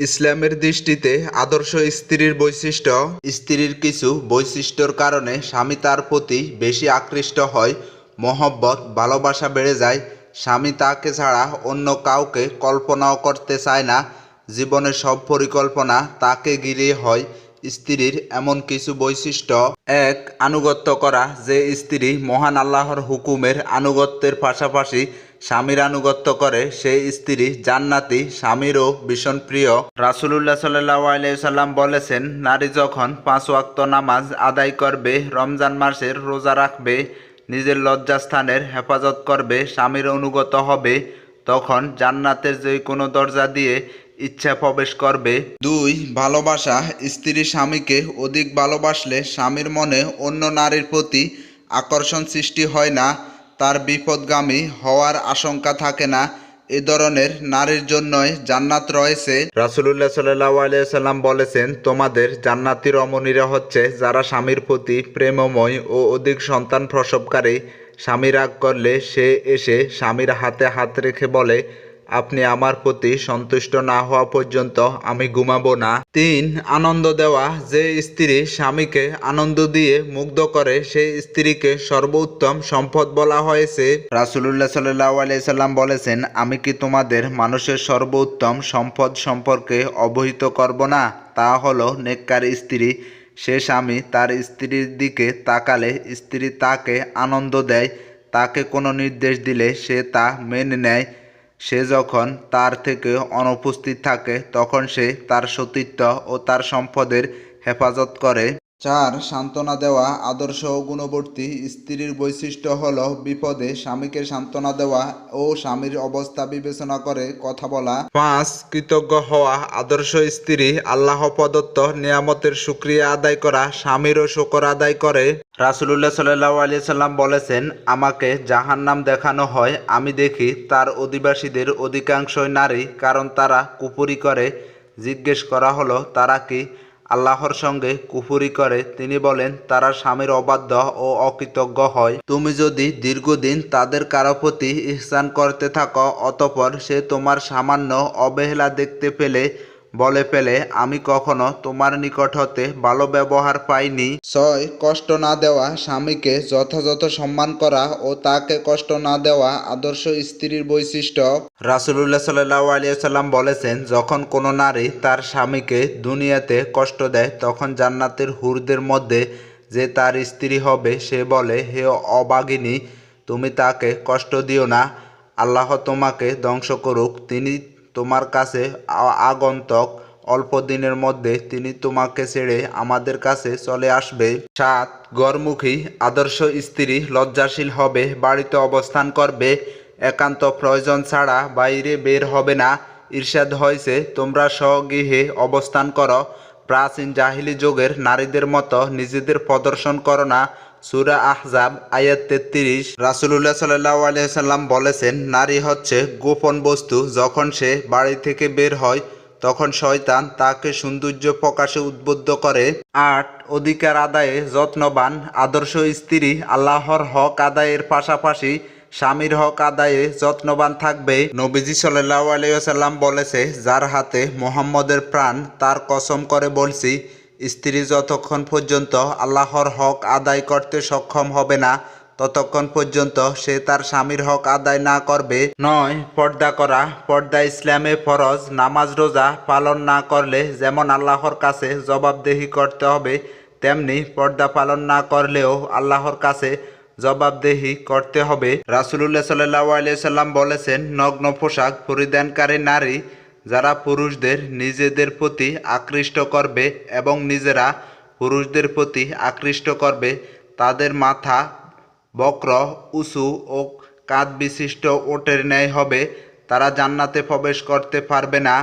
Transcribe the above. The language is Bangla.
ইসলামের দৃষ্টিতে আদর্শ স্ত্রীর বৈশিষ্ট্য, স্ত্রীর কিছু বৈশিষ্ট্যর কারণে স্বামী তার প্রতি বেশি আকৃষ্ট হয়, মহব্বত, ভালোবাসা বেড়ে যায়। স্বামী তাকে ছাড়া অন্য কাউকে কল্পনাও করতে চায় না। জীবনের সব পরিকল্পনা তাকে ঘিরে হয়। স্ত্রীর এমন কিছু বৈশিষ্ট্য। এক, আনুগত্য করা, যে স্ত্রী মহান আল্লাহর হুকুমের আনুগত্যের পাশাপাশি স্বামীর আনুগত্য করে সেই স্ত্রী জান্নাতি, স্বামীরও ভীষণ প্রিয়। রাসুলুল্লাহ সাল্লাহ আলাইসাল্লাম বলেছেন, নারী যখন পাঁচ ওয়াক্ত নামাজ আদায় করবে, রমজান মাসের রোজা রাখবে, নিজের লজ্জাস্থানের হেফাজত করবে, স্বামীর অনুগত হবে, তখন জান্নাতের যে কোনো দরজা দিয়ে ইচ্ছা প্রবেশ করবে। দুই ভালোবাসা স্ত্রী স্বামীকে অধিক ভালোবাসলে স্বামীর মনে অন্য নারীর প্রতি আকর্ষণ সৃষ্টি হয় না তার বিপদগামী হওয়ার আশঙ্কা থাকে না। এ ধরনের নারীর জন্যই জান্নাত রয়েছে। রাসুলুল্লাহ সাল্লাম বলেছেন তোমাদের জান্নাতি রমণীরা হচ্ছে যারা স্বামীর প্রতি প্রেমময় ও অধিক সন্তান প্রসবকারী। স্বামী রাগ করলে সে এসে স্বামীর হাতে হাত রেখে বলে আপনি আমার প্রতি সন্তুষ্ট না হওয়া পর্যন্ত আমি ঘুমাবো না। তিন, আনন্দ দেওয়া। যে স্ত্রী স্বামীকে আনন্দ দিয়ে মুগ্ধ করে সেই স্ত্রীকে সর্বোত্তম সম্পদ বলা হয়েছে। রাসুলুল্লাহ সাল্লাম বলেছেন, আমি কি তোমাদের মানুষের সর্বোত্তম সম্পদ সম্পর্কে অবহিত করব না? তা হলো, নেককার স্ত্রী, সে স্বামী তার স্ত্রীর দিকে তাকালে স্ত্রী তাকে আনন্দ দেয়, তাকে কোনো নির্দেশ দিলে সে তা মেনে নেয়। সে যখন তার থেকে অনুপস্থিত থাকে, তখন সে তার সতীত্ব ও তার সম্পদের হেফাজত করে। চার, সান্ত্বনা দেওয়া, আদর্শ ও গুণবর্তী স্ত্রীর বৈশিষ্ট্য হল বিপদে স্বামীকে সান্ত্বনা দেওয়া ও স্বামীর অবস্থা বিবেচনা করে কথা বলা। পাঁচ, কৃতজ্ঞ হওয়া, আদর্শ স্ত্রী আল্লাহ প্রদত্ত নিয়ামতের সুক্রিয়া আদায় করা, স্বামীরও শকর আদায় করে। রাসুলুল্লাহ সাল্লাহ আলিয়া সাল্লাম বলেছেন, আমাকে জাহান্নাম দেখানো হয়, আমি দেখি তার অধিবাসীদের অধিকাংশই নারী, কারণ তারা কুপুরি করে। জিজ্ঞেস করা হলো, তারা কি আল্লাহর সঙ্গে কুফুরি করে। তিনি বলেন, তারা স্বামীর অবাধ্য ও অকৃতজ্ঞ হয়। তুমি যদি দীর্ঘদিন তাদের কারও প্রতি ইহসান করতে থাকো, অতপর সে তোমার সামান্য অবহেলা দেখতে পেলে বলে পেলে আমি কখনো তোমার নিকট হতে ভালো ব্যবহার পাইনি। ছয় কষ্ট না দেওয়া স্বামীকে যথাযথ সম্মান করা ও তাকে কষ্ট না দেওয়া আদর্শ স্ত্রীর বৈশিষ্ট্য। রাসুলুল্লাহ সাল্লাহ আলিয়াল্লাম বলেছেন যখন কোনো নারী তার স্বামীকে দুনিয়াতে কষ্ট দেয় তখন জান্নাতের হুরদের মধ্যে যে তার স্ত্রী হবে সে বলে হে অবাগিনী তুমি তাকে কষ্ট দিও না। আল্লাহ তোমাকে ধ্বংস করুক। তিনি তোমার কাছে আগন্তক অল্প দিনের মধ্যে তিনি তোমাকে ছেড়ে আমাদের কাছে চলে আসবে। সাত গড়মুখী আদর্শ স্ত্রী, লজ্জাশীল হবে, বাড়িতে অবস্থান করবে, একান্ত প্রয়োজন ছাড়া বাইরে বের হবে না। ঈর্ষাদ হয়েছে, তোমরা স্বগৃহে অবস্থান করো। প্রাচীন জাহিলি যুগের নারীদের মতো নিজেদের প্রদর্শন করো না। সুরা আহজাব, আয়াত তেত্রিশ। রাসুলুল্লাহ সাল্লাহ আলিয়াল্লাম বলেছেন, নারী হচ্ছে গোপন বস্তু, যখন সে বাড়ি থেকে বের হয়, তখন শয়তান তাকে সৌন্দর্য প্রকাশে উদ্বুদ্ধ করে। আট, অধিকার আদায়ে যত্নবান, আদর্শ স্ত্রী, আল্লাহর হক আদায়ের পাশাপাশি স্বামীর হক আদায়ে যত্নবান থাকবে। নবীজি সাল্লাহ আলিয়াল্লাম বলেছে, যার হাতে মোহাম্মদের প্রাণ, তার কসম করে বলছি স্ত্রী যতক্ষণ পর্যন্ত আল্লাহর হক আদায় করতে সক্ষম হবে না, ততক্ষণ পর্যন্ত সে তার স্বামীর হক আদায় না করবে। নয়, পর্দা করা। পর্দা ইসলামে ফরজ। নামাজ রোজা পালন না করলে যেমন আল্লাহর কাছে জবাবদেহি করতে হবে, তেমনি পর্দা পালন না করলেও আল্লাহর কাছে জবাবদেহি করতে হবে। রাসুলুল্লাহ সাল্লাহ আলিয়াল্লাম বলেছেন, নগ্ন পোশাক পরিধানকারী নারী যারা পুরুষদের নিজেদের প্রতি আকৃষ্ট করবে এবং নিজেরা পুরুষদের প্রতি আকৃষ্ট করবে, তাদের মাথা বক্র, উঁচু ও কাঁধ বিশিষ্ট ওটের ন্যায় হবে। তারা জান্নাতে প্রবেশ করতে পারবে না।